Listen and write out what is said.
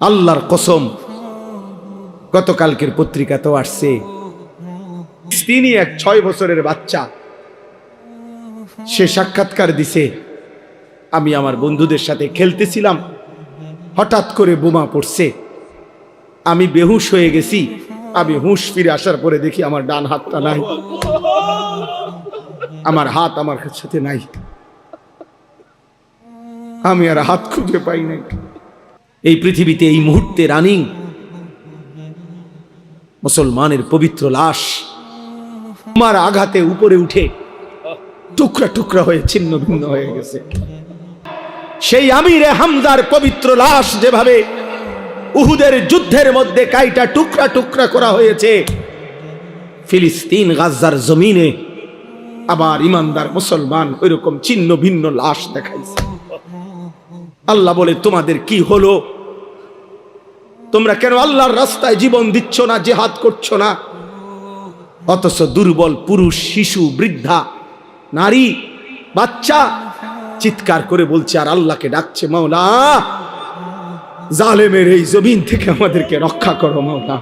আল্লাহর কসম, গতকালকের পত্রিকা তো আসছে। তিনি এক ছয় বছরের বাচ্চা। সে সাক্ষাৎকার দিছে, আমি আমার বন্ধুদের সাথে খেলতেছিলাম, হঠাৎ করে বোমা পড়ছে। আমি বেহুশ হয়ে গেছি, আমি হুঁশ ফিরে আসার পরে দেখি আমার ডান হাতটা নাই। আমার হাত আমার সাথে নাই। আমি আর হাত খুঁজে পাই নাই। এই পৃথিবীতে এই মুহূর্তে রানিং, মুসলমানের পবিত্র লাশ তোমার আঘাতে উপরে উঠে টুকরা টুকরা হয়ে, ছিন্ন ভিন্ন হয়ে গেছে। সেই আমিরে হামদার পবিত্র লাশ যেভাবে উহুদের যুদ্ধের মধ্যে কাইটা টুকরা টুকরা করা হয়েছে, ফিলিস্তিন গাজার জমিনে আবার ইমানদার মুসলমান ওইরকম ছিন্ন ভিন্ন লাশ দেখাইছে। আল্লাহ বলে, তোমাদের কি হলো? তোমরা কেন আল্লাহর রাস্তায় জীবন দিচ্ছ না, জেহাদ করছ না? অথচ দুর্বল পুরুষ, শিশু, বৃদ্ধা, নারী, বাচ্চা চিৎকার করে বলছে, আর আল্লাহকে ডাকছে মাওলা। জালেমের এই জমিন থেকে আমাদেরকে রক্ষা করো মাওলা।